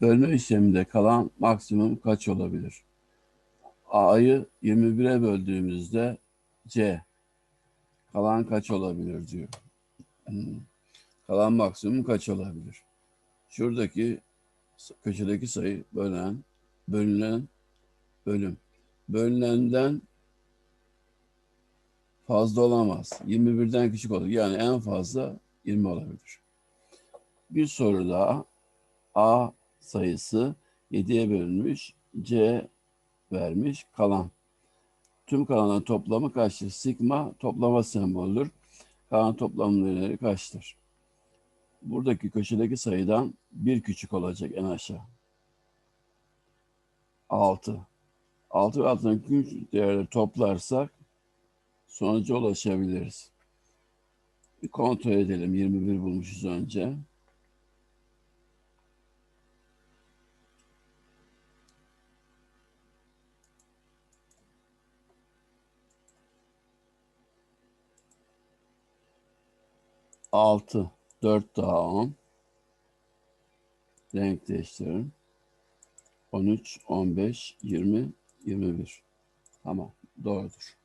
Bölme işleminde kalan maksimum kaç olabilir? A'yı 21'e böldüğümüzde C. Kalan kaç olabilir diyor. Hmm. Kalan maksimum kaç olabilir? Şuradaki köşedeki sayı bölen, bölünen, bölüm. Bölünenden fazla olamaz. 21'den küçük olur. Yani en fazla 20 olabilir. Bir soru daha. A sayısı 7'ye bölünmüş. C vermiş. Kalan. Tüm kalanların toplamı kaçtır? Sigma toplama sembolüdür. Kalan toplamları kaçtır? Buradaki köşedeki sayıdan bir küçük olacak en aşağı. 6. 6 ve 6'nın küçük değerleri toplarsak sonuca ulaşabiliriz. Bir kontrol edelim. 21 bulmuşuz önce. Altı, dört daha on. Renk değiştirelim. 13, 15, 20, 21. Tamam, doğrudur.